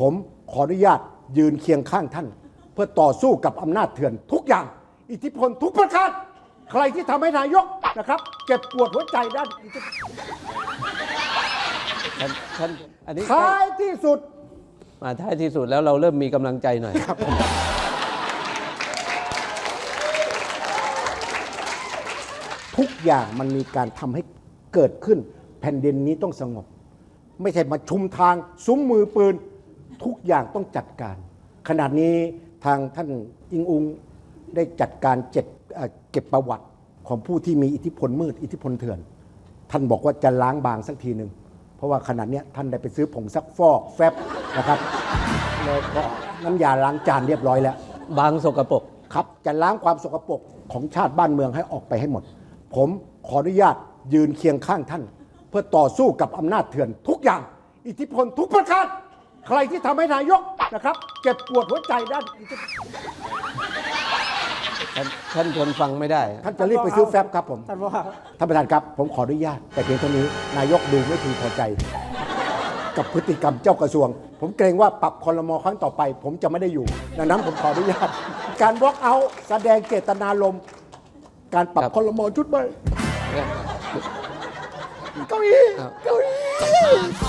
ผมขออนุญาตยืนเคียงข้างท่าน เพื่อต่อสู้กับอำนาจเถื่อน ทุกอย่าง อิทธิพลทุกประการใครที่ทำให้นายกนะครับเก็บปวดหัวใจด้านอิทธิพลท่านท่านอันนี้ท้ายที่สุด มาท้ายที่สุดแล้วเราเริ่มมีกำลังใจหน่อยทุกอย่างมันมีการทำให้เกิดขึ้น แผ่นดินนี้ต้องสงบ ไม่ใช่มาชุมทางซุ้มมือปืน ทุกอย่างต้องจัดการ ขนาดนี้ทางท่านอิงอุงได้จัดการเจ็ดเอ่อเก็บประวัติของผู้ที่มีอิทธิพลมืดอิทธิพลเถื่อน ท่านบอกว่าจะล้างบางสักทีหนึ่งเพราะว่าขนาดเนี้ยท่านได้ไปซื้อผงซักฟอกแฟบนะครับแล้วก็น้ำยาล้างจานเรียบร้อยแล้ว บางสกปรกครับจะล้างความสกปรกของชาติบ้านเมืองให้ออกไปให้หมด ผมขออนุญาตยืนเคียงข้างท่าน เพื่อต่อสู้กับอำนาจเถื่อนทุกอย่าง อิทธิพลทุกประการ ใครที่ทำให้นายกนะครับเก็บปวดหัวใจด้านอิทธิพลท่านท่านทนฟังไม่ได้ท่านจะรีบไปซื้อแฟบครับผม ท่านว่าท่านประธานครับ ผมขออนุญาต แต่เพียงเท่านี้นายกดูไม่พึงพอใจ กับพฤติกรรมเจ้ากระทรวง ผมเกรงว่าปรับคอรมอครั้งต่อไป ผมจะไม่ได้อยู่ดังนั้นผมขออนุญาต การวอล์กเอาแสดงเจตนารมณ์การปรับครับคอรมอชุดใหม่เก้าอี้อ้าวเก้าอี้